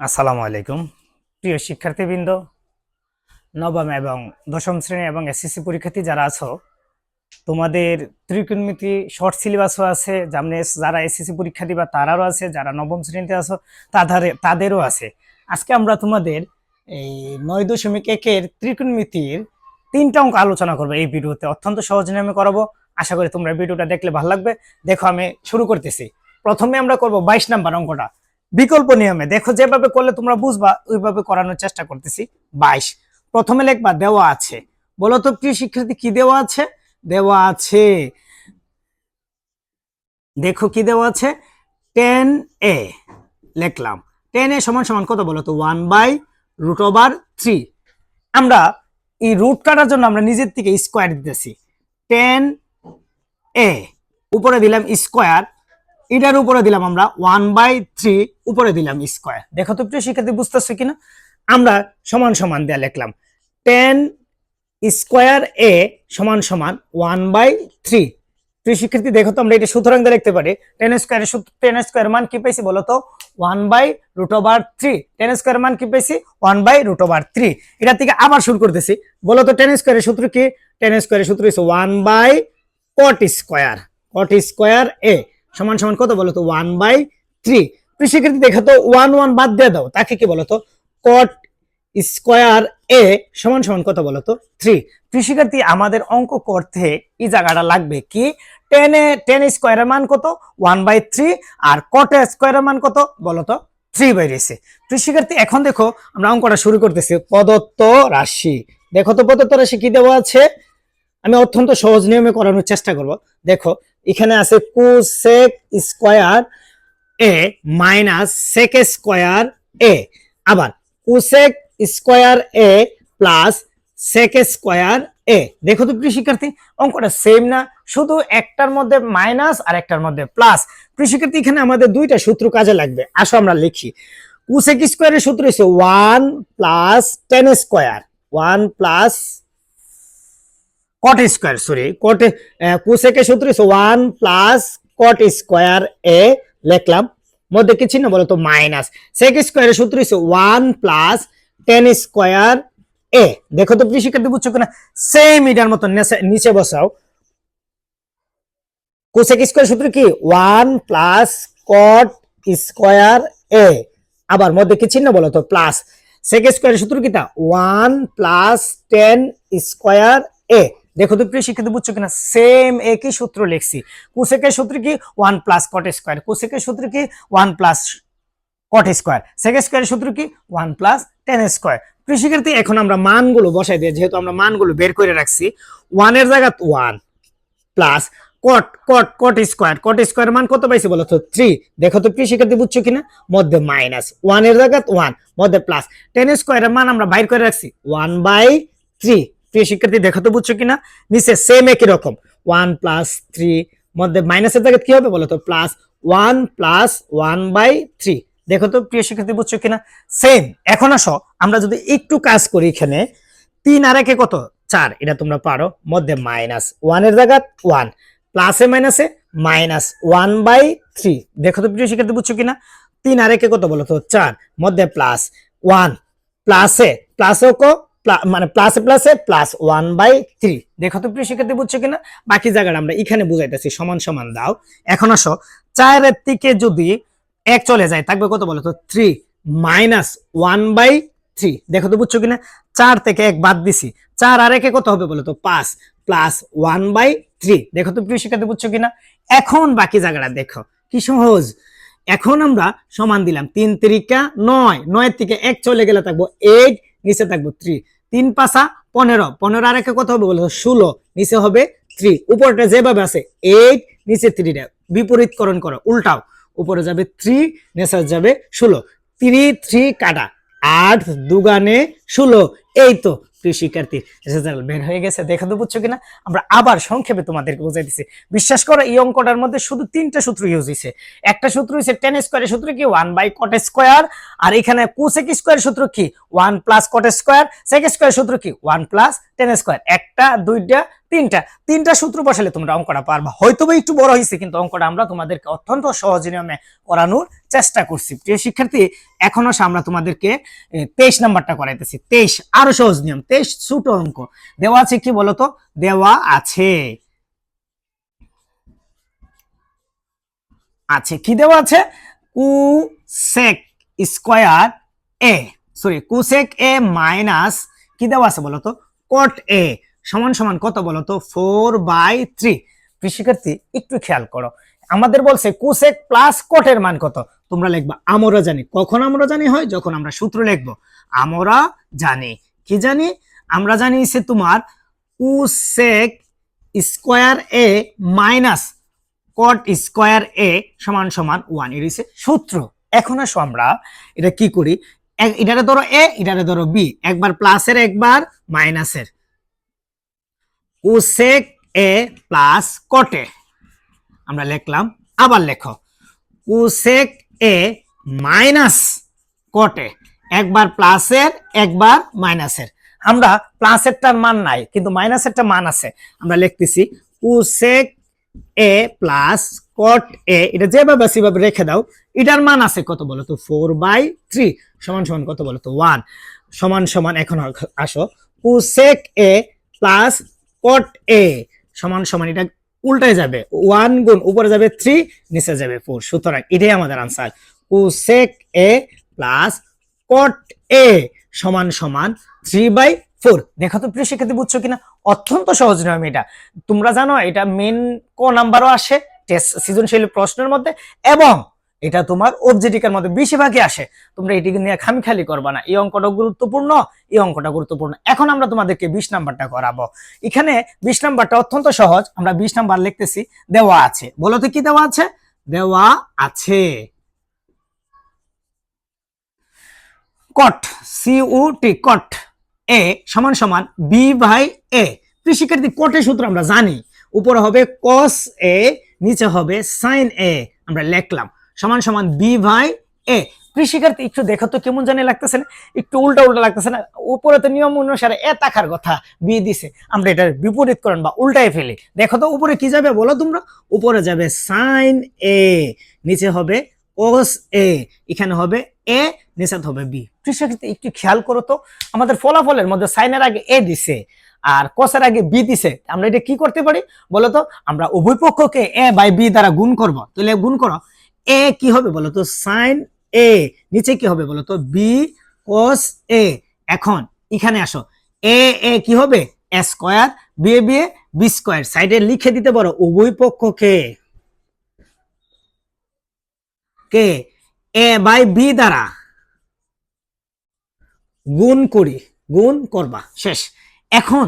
আসসালামু আলাইকুম। প্রিয় শিক্ষার্থীবৃন্দ, নবম এবং দশম শ্রেণি এবং এসএসসি পরীক্ষার্থী যারা আছো, তোমাদের ত্রিকোণমিতি শর্ট সিলেবাসও আছে যেমনি যারা এসএসসি পরীক্ষা দিবা তারারও আছে, যারা নবম শ্রেণীতে আছো তাদের তাদেরও আছে। আজকে আমরা তোমাদের এই নয় দশমিক একের ত্রিকোণমিতির তিনটা অঙ্ক আলোচনা করব এই ভিডিওতে। অত্যন্ত সহজ নিয়মে করাবো। আশা করি তোমরা ভিডিওটা দেখলে ভালো লাগবে। দেখো, আমি শুরু করতেছি। প্রথমে আমরা করব বাইশ নাম্বার অঙ্কটা। বিকল্প নিয়মে। দেখো, যেভাবে করলে তোমরা বুঝবা, ওইভাবে করানোর চেষ্টা করতেছি। বাইশ। প্রথমে লেখবা, দেওয়া আছে। বলো তো প্রিয় শিক্ষার্থী, কি দেওয়া আছে? দেওয়া আছে। দেখো, কি দেওয়া আছে? টেন এ লিখলাম। টেন এ সমান সমান কত বলো তো? One by root over three. আমরা এই রুট কাটার জন্য আমরা নিজের থেকে স্কোয়ার দিতেছি। টেন এ, উপরে দিলাম স্কোয়ার। এটার উপরে দিলাম আমরা ওয়ান বাই থ্রি উপরে দিলাম স্কোয়ার দেখো তো প্রিয় শিক্ষার্থী, বুঝতেছো কিনা? আমরা সমান সমান দেয়া লিখলাম। টেন স্কোয়ার এ সমান সমান ওয়ান বাই থ্রি প্রিয় শিক্ষার্থী, দেখো তো আমরা এটা সুতরাং দিয়ে লিখতে পারি। টেন স্কোয়ারের টেন স্কোয়ার মান কি পেয়েছি বলো তো? One by root over three tan square মান কি পেয়েছি? One by root over three এটা থেকে আবার শুরু করতেছি। বলো তো টেন স্কোয়ারের সূত্র কি? টেন স্কোয়ারের সূত্র হচ্ছে one by cot square cot square A সমান সমান কত বলো তো ওয়ান বাই থ্রি শিক্ষার্থী দেখো তো ওয়ান ওয়ান বাদ দিয়ে দাও। তাকে কি বলো তো কট স্কোয়ার এ সমান সমান কত বলো তো থ্রি শিক্ষার্থী আমাদের অঙ্ক করতে এই জায়গাটা লাগবে কি? টেন এ টেন স্কোয়ারের মান কত? ওয়ান বাই থ্রি আর কট স্কোয়ারের মান কত? বলো তো থ্রি বাই রয়েছে শিক্ষার্থী এখন দেখো, আমরা অঙ্কটা শুরু করতেছি। প্রদত্ত রাশি। দেখো তো প্রদত্ত রাশি কি দেওয়া আছে? আমি অত্যন্ত সহজ নিয়মে করানোর চেষ্টা করব। দেখো এখানে আছে cosec square A minus sec square A. আবার cosec square A plus sec square A. দেখো তো প্রিয় অঙ্কটা সেম না? শুধু একটার মধ্যে মাইনাস আর একটার মধ্যে প্লাস। প্রিয় এখানে আমাদের দুইটা সূত্র কাজে লাগবে। আসো আমরা লিখি। কোসেক স্কোয়ারের সূত্র হচ্ছে one plus tan square. One plus cot square sorry cot কোসেকের সূত্র one plus cot square A লিখলাম মধ্যে কি চিহ্ন বলো তো মাইনাস সেক স্কোয়ারের সূত্র one plus tan square A দেখো তো প্রিয় বুঝছ কিনা সেম এটার মতো নেচে- বসাও কোসেক স্কোয়ার সূত্র কি one plus cot square A আবার মধ্যে কি চিহ্ন বলো তো প্লাস সেক স্কোয়ারের সূত্র কিটা one plus tan square A দেখো তো প্রিয় শিক্ষার্থী, বুঝছ কিনা? সেম একই সূত্র লিখছি। কুসেকের সূত্র কি? ওয়ান প্লাস কট স্কোয়ার কুসেকের সূত্র কি? One plus cot square sec স্কোয়ারের সূত্র কি? ওয়ান প্লাস টেন স্কোয়ার শিক্ষার্থী, এখন আমরা মানগুলো বসাই দিই যেহেতু আমরা মানগুলো বের করে রাখছি ওয়ানের জায়গা one plus cot cot cot square cot square মান কত পাইছি বলো তো? থ্রি দেখো তো শিক্ষার্থী, বুঝছ কিনা? মধ্যে মাইনাস ওয়ানের জায়গা ওয়ান মধ্যে প্লাস টেন স্কোয়ারের মান আমরা বাইর করে রাখছি ওয়ান বাই থ্রি প্রিয় শিক্ষার্থী, দেখো তো বুঝছ কিনা? নিচে সেম একই রকম। ওয়ান প্লাস থ্রি মধ্যে মাইনাসের জায়গায় কি হবে বলো তো? Plus one plus one by three দেখো তো প্রিয় শিক্ষার্থী, বুঝছ কিনা? সেম এখন আসো, আমরা যদি একটু কাজ করি এখানে, তিন আর একে কত? চার। এটা তোমরা পারো। মধ্যে মাইনাস ওয়ানের জায়গা ওয়ান প্লাসে মাইনাসে মাইনাস ওয়ান বাই থ্রি দেখো তো প্রিয় শিক্ষার্থী, বুঝছ কিনা? তিন আর একে কত বলো তো? চার। মধ্যে প্লাস ওয়ান প্লাসে প্লাসে কো মানে প্লাসে প্লাসে প্লাস ওয়ান বাই থ্রি দেখো তো প্রিয় শিক্ষার্থী, বুঝছ কিনা? বাকি জায়গাটা আমরা এখানে বুঝাইতেছি, সমান সমান দাও। এখন আসো, চারের থেকে যদি এক চলে যায়, থাকবে কত বলো তো three minus one by three দেখো তো বুঝছ কিনা? চার থেকে এক বাদ দিছি। চার আর একে কত হবে বলো তো পাঁচ। প্লাস ওয়ান বাই থ্রি দেখো তো প্রিয় শিক্ষার্থী, বুঝছ কিনা? এখন বাকি জায়গাটা দেখো, কি সহজ। এখন আমরা সমান দিলাম, তিন তিরিকা নয়। নয়ের থেকে এক চলে গেলে থাকব এইট নিচে থাকব থ্রি তিন পাঁচা পনেরো। পনেরো আর একে কত হবে বলতো ষোলো, নিচে হবে থ্রি উপরটা যেভাবে আছে এইট নিচে থ্রিটা বিপরীতকরণ করো, উল্টাও। উপরে যাবে থ্রি নেশার যাবে ষোলো। থ্রি থ্রি কাটা। আট, দুগানে ষোলো। এই তো প্রিয় শিক্ষার্থী, রেজাল্ট বের হয়ে গেছে, দেখে তো বুঝছ কিনা? আমরা আবার সংক্ষেপে তোমাদেরকে বোঝাই দিচ্ছি বিশ্বাস করো, এই অঙ্কটার মধ্যে শুধু তিনটা সূত্র ইউজ হয়েছে একটা সূত্র হয়েছে টেন স্কোয়ারের সূত্র কি? ওয়ান বাই কট স্কোয়ার আর এখানে কুসেক স্কোয়ার সূত্র কি? One plus cot square sec square সূত্র কি? ওয়ান প্লাস টেন স্কোয়ার একটা, দুইটা তিনটা তিনটা সূত্র বসালে তোমরা অঙ্কটা পারবা। হয়তো বা একটু বড় হয়েছে কিন্তু অঙ্কটা আমরা তোমাদেরকে অত্যন্ত সহজ নিয়মে করানোর চেষ্টা করছি। প্রিয় শিক্ষার্থী, এখনও আমরা তোমাদেরকে তেইশ নাম্বারটা করাইতেছি। তেইশ, আরও সহজ নিয়ম, তেইশ ছোট অঙ্ক। দেওয়া আছে কি বলতো? দেওয়া আছে। আছে, কি দেওয়া আছে? Cosec square A, sorry, cosec A minus কি দেওয়া আছে বলতো? কট এ। সমান সমান কত বলো তো? ফোর বাই থ্রি কৃষিকার্থী একটু খেয়াল করো। আমাদের বলছে কুসেক প্লাস কটের মান কত? তোমরা লিখবা আমরা জানি। কখন আমরা জানি হয়? যখন আমরা সূত্র লিখব। আমরা জানি। কি জানি? আমরা জানি সে তোমার cosec square A minus cot square A সমান সমান ওয়ানের হচ্ছে সূত্র। এখন আসো আমরা, এটা কি করি? এটারে ধরো এ এটারে ধরো বি একবার প্লাসের একবার মাইনাসের কোসেক এ প্লাস কটে। আমরা লিখলাম, আবার লেখো। কোসেক এ মাইনাস কটে। একবার প্লাসের, একবার মাইনাসের। আমরা প্লাসেরটার মান নাই, কিন্তু মাইনাসেরটা মান আছে। আমরা লিখতেছি কোসেক এ প্লাস কট এ, এটা যেভাবে সেভাবে রেখে দাও। এটার মান আছে কত বলো তো? Four by three. সমান সমান কত বলো তো? ওয়ান। সমান সমান এখন আসো। Cosec A plus cot A সমান সমান, এটা উল্টে যাবে। ওয়ান গুণ উপরে যাবে থ্রি নিচে যাবে ফোর সুতরাং এটাই আমাদের answer cosec A plus cot A সমান সমান থ্রি বাই ফোর দেখো তো প্রিয় শিক্ষার্থী, বুঝছ কিনা? অত্যন্ত সহজ নিয়ম এটা। তোমরা জানো, এটা মেন ক নাম্বারও আসে টেস্ট সৃজনশীল প্রশ্নের মধ্যে, এবং এটা তোমার অবজেক্টিকের মধ্যে বেশিরভাগই আসে। তোমরা এটিকে নিয়ে খামখালি করবা না। এই অঙ্কটা গুরুত্বপূর্ণ, এই অঙ্কটা গুরুত্বপূর্ণ। এখন আমরা তোমাদেরকে বিশ নাম্বারটা করাবো। এখানে বিশ নাম্বারটা অত্যন্ত সহজ। আমরা বিশ নাম্বার লিখতেছি, দেওয়া আছে। বলো তো কি দেওয়া আছে? দেওয়া আছে। কট সিউ টি কট এ সমান সমান বি বাই এ শিক্ষার্থী কটের সূত্র আমরা জানি। উপরে হবে কস এ নিচে হবে সাইন এ আমরা লিখলাম। সমান সমান বি বাই এ কৃষিকার্থী একটু দেখো তো কেমন জানি লাগতেছে না, একটু উল্টা উল্টা লাগতেছে না। উপরে তো নিয়ম অনুসারে এ থাকার কথা বি দিছে। আমরা এটার বিপরীত করেন বা উল্টায় ফেলি। দেখো তো উপরে কি যাবে বলো তোমরা? উপরে যাবে সাইন এ নিচে হবে কোস এ এখানে হবে এ নিচে হবে বি কৃষিকার্থী একটু খেয়াল করো তো, আমাদের ফলাফলের মধ্যে সাইনের আগে এ দিছে আর কসের আগে বি দিছে। আমরা এটা কি করতে পারি? বলো তো, আমরা উভয় পক্ষকে এ বাই বি দ্বারা গুণ করব। তাহলে গুণ করো। এ কি হবে বলো তো? সাইন এ নিচে কি হবে বলো তো? বি কস এ এখন, এখানে আসো। এ এ কি হবে? A square B A B square সাইডে লিখে দিতে পারো উভয় পক্ষকে। কে? এ বাই বি দ্বারা গুণ করি, গুণ করবা। শেষ। এখন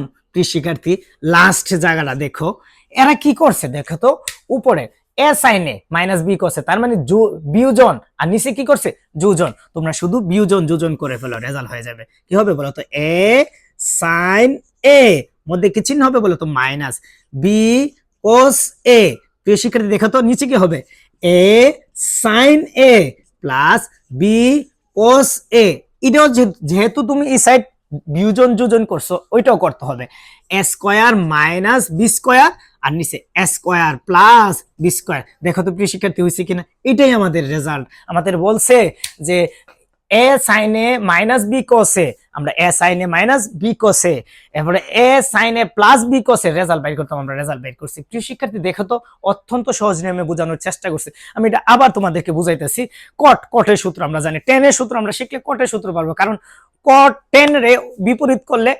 শিক্ষার্থী লাস্ট জায়গাটা দেখো। এরা কি করছে দেখো তো? উপরে। এ সাইনে মাইনাস বি করছে তার মানে জু- বিয়োজন, আর নিচে কি করছে? যোজন। তোমরা শুধু বিয়োজন, যোজন করে ফেলো, রেজাল্ট হয়ে যাবে। কি হবে বলো তো? এ সাইন এ মধ্যে কি চিহ্ন হবে বলো তো? মাইনাস বি কোস এ প্রিয় শিক্ষার্থী, দেখো তো, নিচে কি হবে? A sine A plus B cos A এটাও যেহেতু তুমি এই সাইড বিয়োজন, যোজন করছ, ওইটাও করতে হবে। A square minus B square আর নিচে স্কোয়ার প্লাস বি স্কোয়ার দেখো তো প্রিয় শিক্ষার্থী হয়েছে কিনা? এটাই আমাদের রেজাল্ট আমাদের বলছে যে এ সাইনে মাইনাস বি কসে আমরা এ সাইনে মাইনাস বি কসে এরপরে এ সাইনে প্লাস বি কসে রেজাল্ট বাইর করতাম, আমরা রেজাল্ট বাইর করছি। প্রিয় শিক্ষার্থী, দেখো তো, অত্যন্ত সহজ নিয়মে বোঝানোর চেষ্টা করছি। আমি এটা আবার তোমাদেরকে বুঝাইতেছি। কট কটের সূত্র আমরা জানি। টেনের সূত্র আমরা শিখলে কটের সূত্র পারব। কারণ কট টেন রে বিপরীত করলে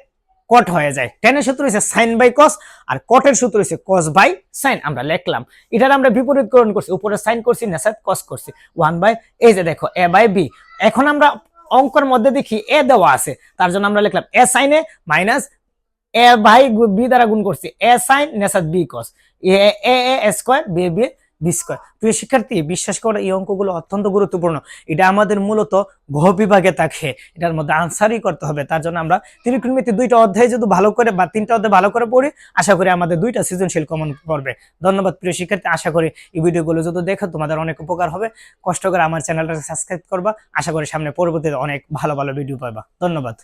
কট হয়ে যায়। টেনের সূত্র হচ্ছে সাইন বাই কস আর কটের সূত্র হচ্ছে কস বাই সাইন আমরা লিখলাম। এটার আমরা বিপরীতকরণ করছি। উপরে সাইন করছি নেসার কস করছি। ওয়ান বাই এই যে দেখো এ বাই বি এখন আমরা অঙ্কের মধ্যে দেখি এ দেওয়া আছে। তার জন্য আমরা লিখলাম এ সাইনে মাইনাস এ বাই বি দ্বারা গুণ করছি। A sine Nesar B cos A A A square B B B প্রিয় শিক্ষার্থী, বিশ্বাস করো, এই অঙ্কগুলো অত্যন্ত গুরুত্বপূর্ণ। এটা আমাদের মূলত ঘ বিভাগে থাকে। এটার মধ্যে আনসারই করতে হবে। তার জন্য আমরা ত্রিকোণমিতি দুইটা অধ্যায় যদি ভালো করে বা তিনটা অধ্যায় ভালো করে পড়ি, আশা করি আমাদের দুইটা সৃজনশীল কমন পড়বে। ধন্যবাদ প্রিয় শিক্ষার্থী। আশা করি এই ভিডিওগুলো যদি দেখো, তোমাদের অনেক উপকার হবে। কষ্ট করে আমার চ্যানেলটা সাবস্ক্রাইব করবা। আশা করি সামনে পরবর্তীতে অনেক ভালো ভালো ভিডিও পাবা। ধন্যবাদ।